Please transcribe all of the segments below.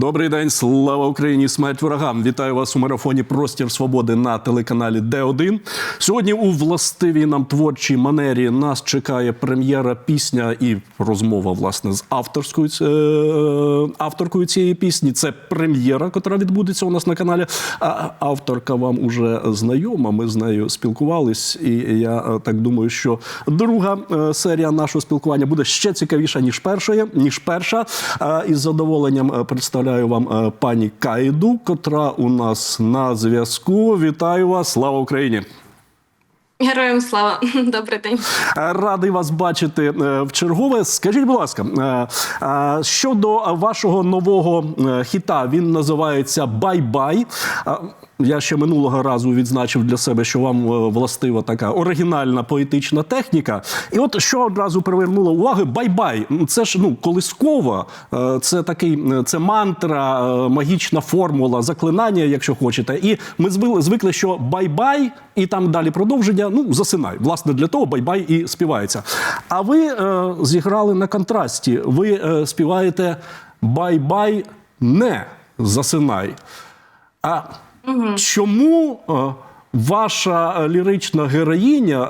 Добрий день, слава Україні! Смерть ворогам! Вітаю вас у марафоні Простір Свободи на телеканалі Д1. Сьогодні у властивій нам творчій манері нас чекає прем'єра пісня і розмова власне з авторською е, авторкою цієї пісні. Це прем'єра, яка відбудеться у нас на каналі. А авторка вам уже знайома. Ми з нею спілкувались, і я е, так думаю, що друга е, серія нашого спілкування буде ще цікавіша ніж першої, ніж перша. Із задоволенням е, представляю вам е, пані Кайду, котра у нас на зв'язку. Вітаю вас! Слава Україні! Героям слава, добрий день. Е, Радий вас бачити е, в чергове. Скажіть, будь ласка, щодо вашого нового хіта, він називається Бай-бай. Я ще минулого разу відзначив для себе, що вам е, властива така оригінальна поетична техніка. І от що одразу привернуло увагу: бай-бай. Це ж ну колискова, е, це такий е, це мантра, магічна формула, заклинання, якщо хочете. І ми звикли, що бай-бай, і там далі продовження. Ну засинай. Власне, для того бай-бай і співається. А ви е, зіграли на контрасті. Ви е, співаєте бай-бай, не засинай. А чому е, ваша е, лірична героїня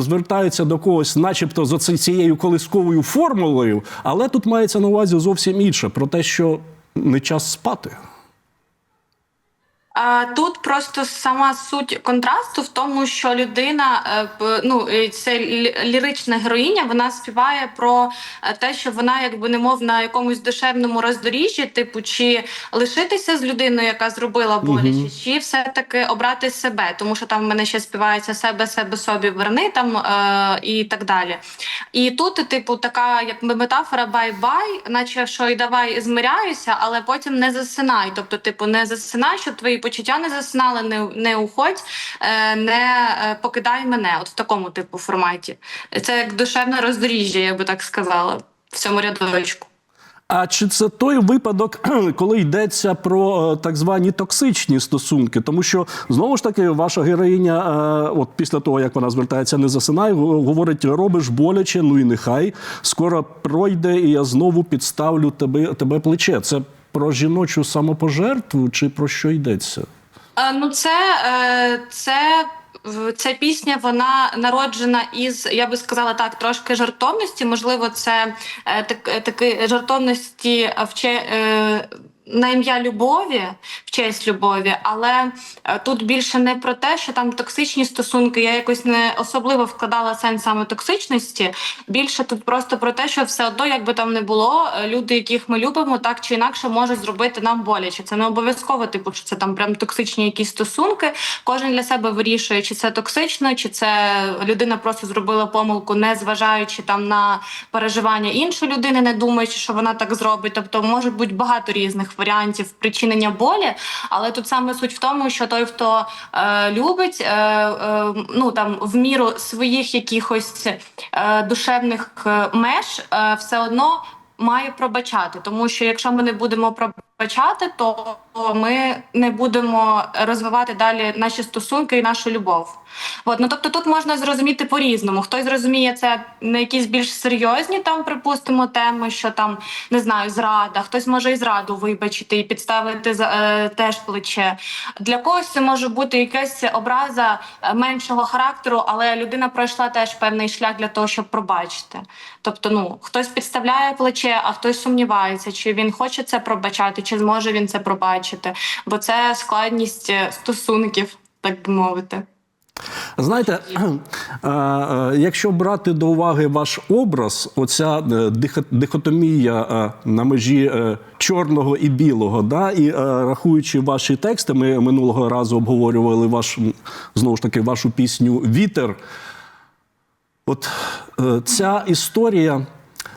звертається до когось, начебто, за ці- цією колисковою формулою, але тут мається на увазі зовсім інше про те, що не час спати. Тут просто сама суть контрасту в тому, що людина, е, ну це лірична героїня, вона співає про е, те, що вона якби немов на якомусь душевному роздоріжжі, типу, чи лишитися з людиною, яка зробила боляче, чи все таки обрати себе, тому що там в мене ще співається себе, себе собі верни там е, і так далі. І тут, типу, така якби метафора бай-бай, наче що і давай змиряюся, але потім не засинай. Тобто, типу, не засинай, щоб твої почуття не засинали, не, не уходь, е, не е, покидай мене. От в такому типу форматі. Це як душевне роздоріжжя, я би так сказала, в цьому рядочку. А чи це той випадок, коли йдеться про е, так звані токсичні стосунки? Тому що знову ж таки ваша героїня, от після того як вона звертається, не засинай, го- говорить: робиш боляче, ну і нехай скоро пройде, і я знову підставлю тебе, тебе плече. Це про жіночу самопожертву, чи про що йдеться? А, Ну, це, е, це, ця пісня вона народжена із, я би сказала так, трошки жартовності. Можливо, це е, так, е, таки жартовності е, в е, на ім'я любові, в честь любові, але е, тут більше не про те, що там токсичні стосунки. Я якось не особливо вкладала сенс саме токсичності. Більше тут просто про те, що все одно, як би там не було, е, люди, яких ми любимо, так чи інакше можуть зробити нам боляче. Це не обов'язково, типу, що це там прям токсичні якісь стосунки. Кожен для себе вирішує, чи це токсично, чи це людина просто зробила помилку, не зважаючи там на переживання іншої людини, не думаючи, що вона так зробить. Тобто може бути багато різних варіантів причинення болі, але тут саме суть в тому, що той, хто е, любить, е, е, ну там в міру своїх якихось е, душевних е, меж, е, все одно має пробачати, тому що якщо ми не будемо пробачати, то ми не будемо розвивати далі наші стосунки і нашу любов. От, ну тобто тут можна зрозуміти по-різному. Хтось зрозуміє це на якісь більш серйозні, там припустимо, теми, що там не знаю, зрада, хтось може і зраду вибачити і підставити е, теж плече. Для когось це може бути якась образа е, меншого характеру, але людина пройшла теж певний шлях для того, щоб пробачити. Тобто, ну хтось підставляє плече, а хтось сумнівається, чи він хоче це пробачати, чи зможе він це пробачити, бо це складність е, стосунків, так би мовити. Знаєте, якщо брати до уваги ваш образ, оця е, дихотомія е, на межі чорного і білого, да, і рахуючи ваші тексти, ми минулого разу обговорювали ваш знову ж таки вашу пісню Вітер. От ця історія.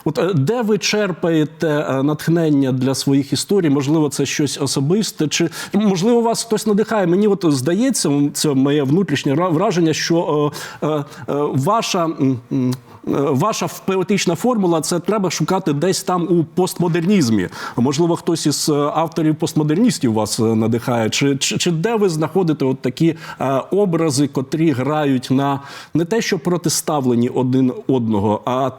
От е, де ви черпаєте е, натхнення для своїх історій? Можливо, це щось особисте, чи можливо вас хтось надихає? Мені от здається, це моє внутрішнє враження, що е, е, е, ваша ваша поетична формула це треба шукати десь там у постмодернізмі. Можливо, хтось із е, авторів постмодерністів вас е, надихає. Чи, чи, чи де ви знаходите от такі е, образи, котрі грають на не те, що протиставлені один одного, а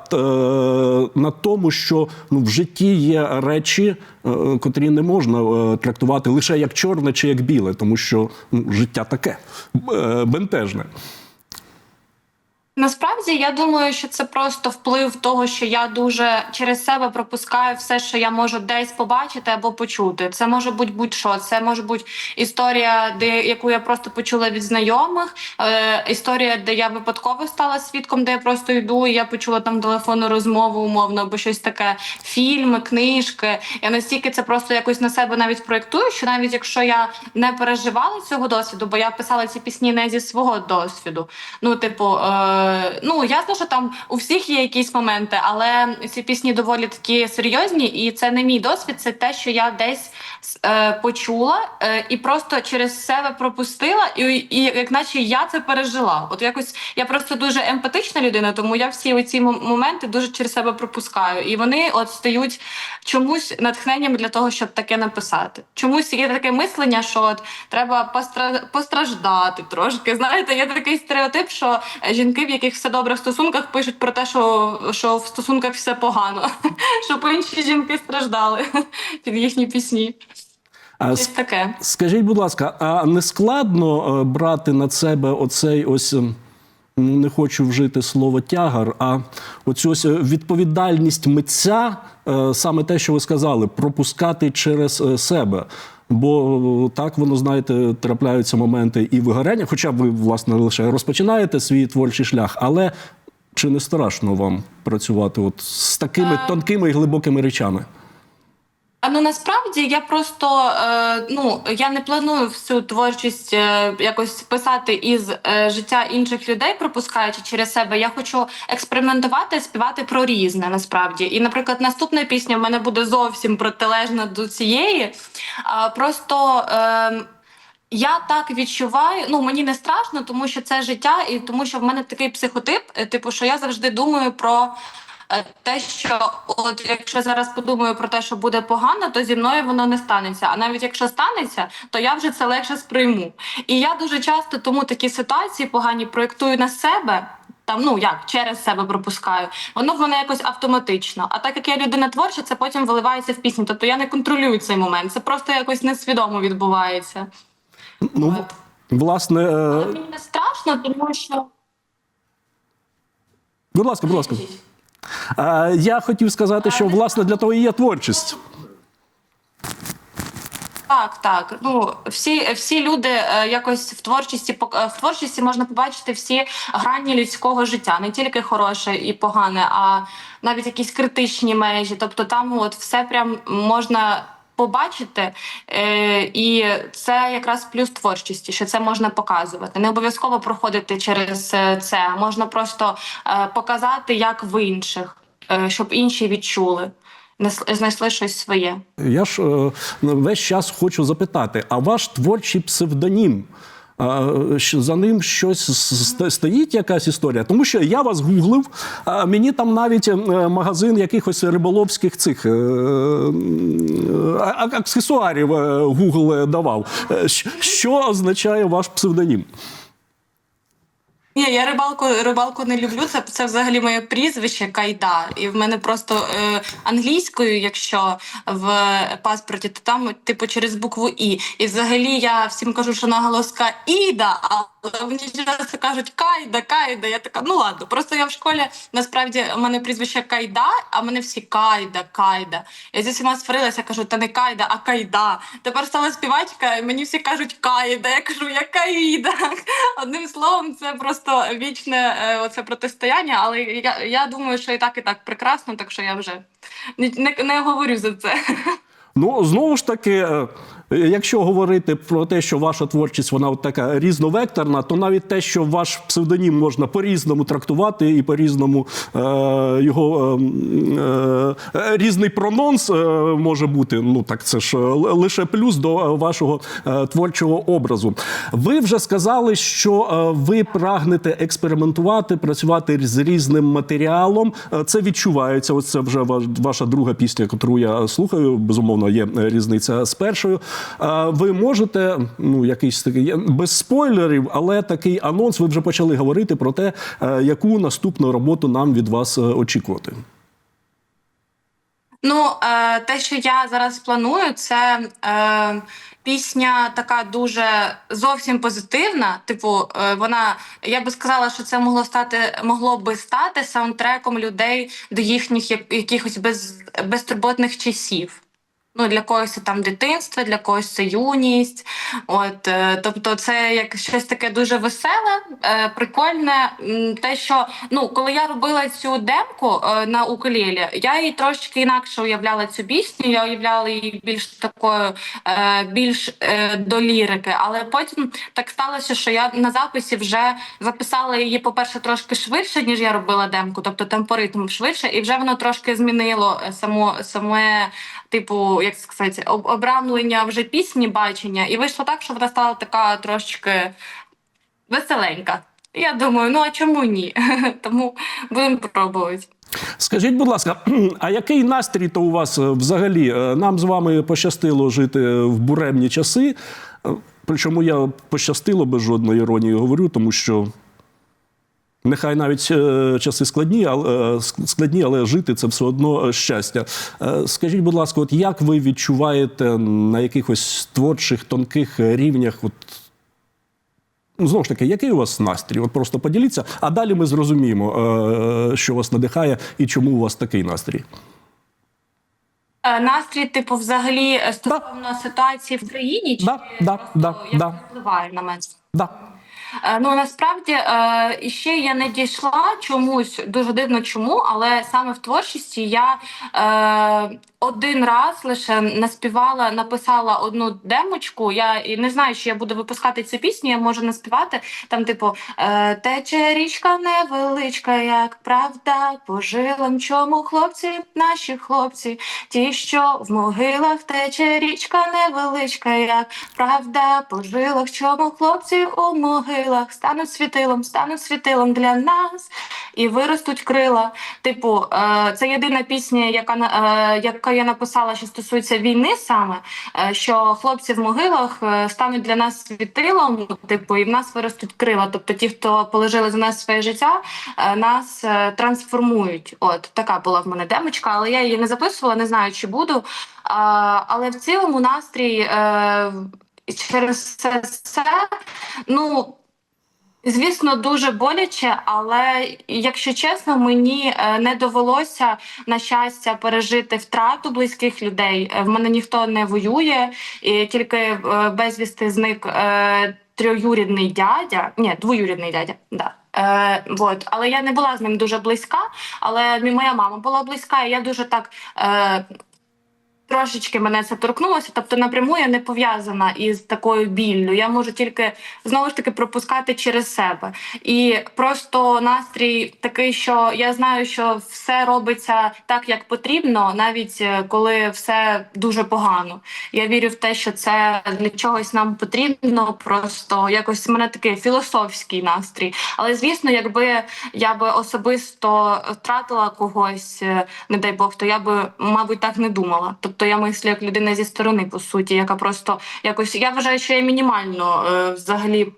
на тому, що ну, в житті є речі, котрі не можна трактувати лише як чорне чи як біле, тому що ну, життя таке бентежне. Насправді я думаю, що це просто вплив того, що я дуже через себе пропускаю все, що я можу десь побачити або почути. Це може бути будь-що. Це може бути історія, де яку я просто почула від знайомих. Е, історія, де я випадково стала свідком, де я просто йду, і я почула там телефонну розмову, умовно, або щось таке. Фільми, книжки. Я настільки це просто якось на себе навіть проєктую, що навіть якщо я не переживала цього досвіду, бо я писала ці пісні не зі свого досвіду. Ну, типу, е, ну ясно, що там у всіх є якісь моменти, але ці пісні доволі такі серйозні, і це не мій досвід, це те, що я десь е, почула е, і просто через себе пропустила, і, і як наче я це пережила. От якось я просто дуже емпатична людина, тому я всі оці м- моменти дуже через себе пропускаю. І вони от стають чомусь натхненням для того, щоб таке написати. Чомусь є таке мислення, що от треба постра- постраждати трошки. Знаєте, є такий стереотип, що е, жінки, в яких все добре в стосунках, пишуть про те, що, що в стосунках все погано, щоб інші жінки страждали під їхні пісні. А Щось таке. Скажіть, будь ласка, а не складно е, брати на себе оцей ось. ем, ну, Не хочу вжити слово тягар, а оцю ось е, відповідальність митця, е, саме те, що ви сказали, пропускати через себе. Бо е, так воно, знаєте, трапляються моменти і вигоряння, хоча ви, власне, лише розпочинаєте свій творчий шлях, але чи не страшно вам працювати от з такими тонкими і глибокими речами? А ну насправді я просто е, ну я не планую всю творчість е, якось писати із е, життя інших людей, пропускаючи через себе. Я хочу експериментувати, співати про різне насправді. І, наприклад, наступна пісня в мене буде зовсім протилежна до цієї. А, просто е, я так відчуваю. Ну мені не страшно, тому що це життя, і тому що в мене такий психотип, е, типу, що я завжди думаю про. Е, Те, що от якщо зараз подумаю про те, що буде погано, то зі мною воно не станеться. А навіть якщо станеться, то я вже це легше сприйму. І я дуже часто тому такі ситуації погані проєктую на себе. Там ну як через себе пропускаю, воно в мене якось автоматично. А так як я людина творча, це потім виливається в пісню. Тобто я не контролюю цей момент. Це просто якось несвідомо відбувається. Ну, От. власне, е, Але мені не страшно, тому що будь ласка, будь ласка. Я хотів сказати, що власне для того і є творчість. Так, так. Ну всі, всі люди е, якось в творчості е, в творчості можна побачити всі грані людського життя, не тільки хороше і погане, а навіть якісь критичні межі. Тобто там от все прям можна. Побачити, е, і це якраз плюс творчості, що це можна показувати. Не обов'язково проходити через е, це. Можна просто е, показати, як в інших, щоб інші відчули, знайшли щось своє. Я ж е, весь час хочу запитати: а ваш творчий псевдонім? Е, За ним щось стоїть якась історія, тому що я вас гуглив, мені там навіть е, магазин якихось риболовських цих е, а- аксесуарів Гугл давав. Е, Що означає ваш псевдонім? Ні, я рибалку рибалку не люблю. Це це взагалі моє прізвище Кайда. І в мене просто е, англійською, якщо в паспорті, то там типу через букву І. І взагалі я всім кажу, що наголоска Іда, мені часто кажуть Кайда, Кайда. Я така, ну ладно. Просто я в школі насправді у мене прізвище Кайда, а мене всі Кайда, Кайда. Я зі всіма сварилася, кажу, та не Кайда, а Кайда. Тепер стала співачка, і мені всі кажуть Кайда. Я кажу, я Каїда. Одним словом, це просто вічне е, оце протистояння, але я, я думаю, що і так, і так прекрасно, так що я вже не, не, не говорю за це. Ну, знову ж таки, е, якщо говорити про те, що ваша творчість вона от така різновекторна, то навіть те, що ваш псевдонім можна по-різному трактувати і по-різному е, його е, е, різний прононс е, може бути. Ну так це ж лише плюс до е, вашого е, творчого образу. Ви вже сказали, що е, ви прагнете експериментувати, працювати з різним матеріалом. Е, Це відчувається. Ось це вже ваш- ваша друга пісня, яку я слухаю. Безумовно, є е, різниця з першою. Ви можете, ну якийсь такий без спойлерів, але такий анонс. Ви вже почали говорити про те, е, яку наступну роботу нам від вас е, очікувати. Ну, е, те, що я зараз планую, це е, пісня така дуже зовсім позитивна. Типу, вона я би сказала, що це могло стати, могло би стати саундтреком людей до їхніх якихось без, безтурботних часів. Ну, для когось це там дитинство, для когось це юність. От, е, тобто, це як щось таке дуже веселе, е, прикольне. Те, що ну, коли я робила цю демку е, на укулелі, я її трошки інакше уявляла цю пісню. Я уявляла її більш такою, більш до лірики. Але потім так сталося, що я на записі вже записала її, по-перше, трошки швидше, ніж я робила демку, тобто темпоритм швидше, і вже воно трошки змінило само саме типу, як сказати, обрамлення вже пісні, бачення, і вийшло так, що вона стала така трошки веселенька. Я думаю, ну а чому ні? Тому будемо пробувати. Скажіть, будь ласка, а який настрій то у вас е, взагалі? Е, Нам з вами пощастило жити в буремні часи. Е, Причому я пощастило без жодної іронії говорю, тому що нехай навіть е, часи складні, але, складні, але жити це все одно е, щастя. Е, Скажіть, будь ласка, от як ви відчуваєте на якихось творчих, тонких рівнях? От, Ну, знову ж таки, який у вас настрій? От просто поділіться, а далі ми зрозуміємо, е, що вас надихає і чому у вас такий настрій. Настрій, типу, взагалі стосовно ситуації в країні, чи Да, да, да, як да. впливає на мене? Да. Е, Ну насправді е, ще я не дійшла чомусь дуже дивно чому, але саме в творчості я е, один раз лише наспівала, написала одну демочку. Я і не знаю, чи я буду випускати цю пісню. Я можу наспівати там, типу, тече річка невеличка, як правда, по жилам чому хлопці, наші хлопці, ті, що в могилах тече річка невеличка, як правда, по жилах чому хлопці у могилах стануть світилом, стануть світилом для нас і виростуть крила. Типу, е, це єдина пісня, яка е, яка я написала, що стосується війни саме, е, що хлопці в могилах стануть для нас світилом, типу, і в нас виростуть крила. Тобто, ті, хто положили за нас своє життя, нас трансформують. От така була в мене демочка, але я її не записувала, не знаю, чи буду. Але в цілому настрій через це ну. Звісно, дуже боляче, але якщо чесно, мені е, не довелося на щастя пережити втрату близьких людей. Е, В мене ніхто не воює, і тільки е, безвісти зник троюрідний дядя. Ні, двоюрідний дядя. Да. Е, вот. Але я не була з ним дуже близька. Але моя мама була близька, і я дуже так. Е, Трошечки мене це торкнулося, тобто напряму я не пов'язана із такою біллю. Я можу тільки знову ж таки пропускати через себе. І просто настрій такий, що я знаю, що все робиться так, як потрібно, навіть е, коли все дуже погано. Я вірю в те, що це для чогось нам потрібно. Просто якось в мене такий філософський настрій. Але звісно, якби я би особисто втратила когось, е, не дай Бог, то я би, мабуть, так не думала. Тобто я мислю як людина зі сторони, по суті, яка просто якось я вважаю, що я мінімально е, взагалі.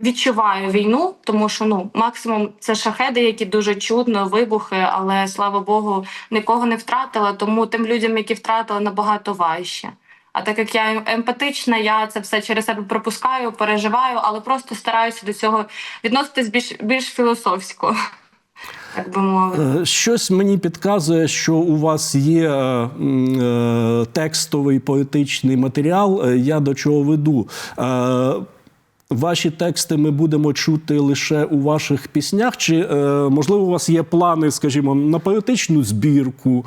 Відчуваю війну, тому що ну максимум це шахеди, які дуже чудно, вибухи, але слава Богу, нікого не втратила. Тому тим людям, які втратили, набагато важче. А так як я емпатична, я це все через себе пропускаю, переживаю, але просто стараюся до цього відноситись більш більш філософсько, як би мовити. Е, Щось мені підказує, що у вас є е, е, текстовий поетичний матеріал. Я до чого веду. Ваші тексти ми будемо чути лише у ваших піснях, чи можливо у вас є плани, скажімо, на поетичну збірку,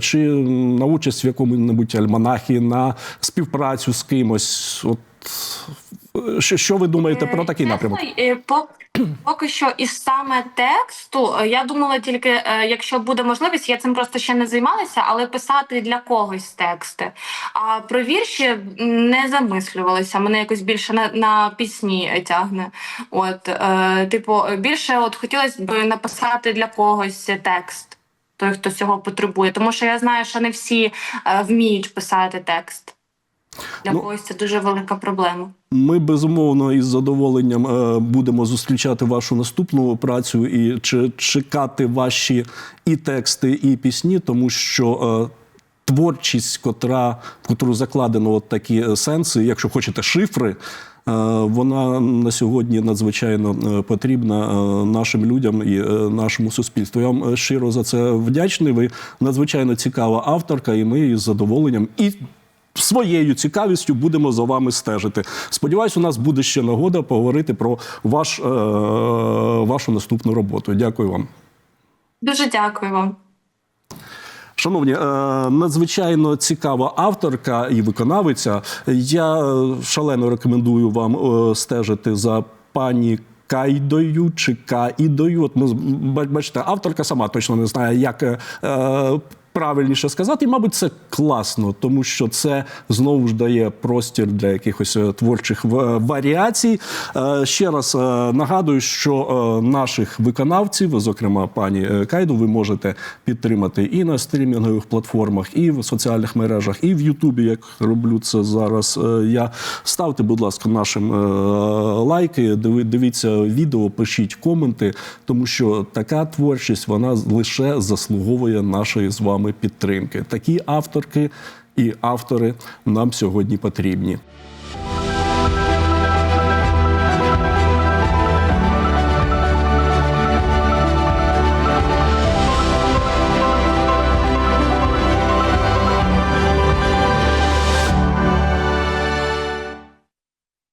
чи на участь в якомусь альманахі, на співпрацю з кимось? От що, що ви думаєте про такий Чесно, напрямок? е, Поки що із саме тексту, е, я думала тільки, е, якщо буде можливість, я цим просто ще не займалася, але писати для когось тексти. А про вірші не замислювалася. Мене якось більше на, на пісні тягне. От, е, типу, більше от хотілося б написати для когось текст, той, хто цього потребує. Тому що я знаю, що не всі е, вміють писати текст. Для Ну, когось це дуже велика проблема. Ми безумовно із задоволенням е, будемо зустрічати вашу наступну працю і чекати ваші і тексти, і пісні, тому що. е, Творчість, котра, в котру закладено от такі е, сенси, якщо хочете, шифри, вона на сьогодні надзвичайно потрібна нашим людям і нашому суспільству. Я вам щиро за це вдячний. Ви надзвичайно цікава авторка, і ми із задоволенням і своєю цікавістю будемо за вами стежити. Сподіваюсь, у нас буде ще нагода поговорити про ваш, е, вашу наступну роботу. Дякую вам. Дуже дякую вам. Шановні, е, надзвичайно цікава авторка і виконавиця. Я шалено рекомендую вам е, стежити за пані. Кайдою чи Каїдою. От ми бачите, авторка сама точно не знає, як е, е, правильніше сказати. І, мабуть, це класно, тому що це знову ж дає простір для якихось е, творчих варіацій. Е, ще раз е, нагадую, що е, наших виконавців, зокрема пані е, Кайду, ви можете підтримати і на стрімінгових платформах, і в соціальних мережах, і в Ютубі, як роблю це зараз. е, Я ставте, будь ласка, нашим е, лайки, дивіться відео, пишіть коменти, тому що така творчість вона лише заслуговує нашої з вами підтримки. Такі авторки і автори нам сьогодні потрібні.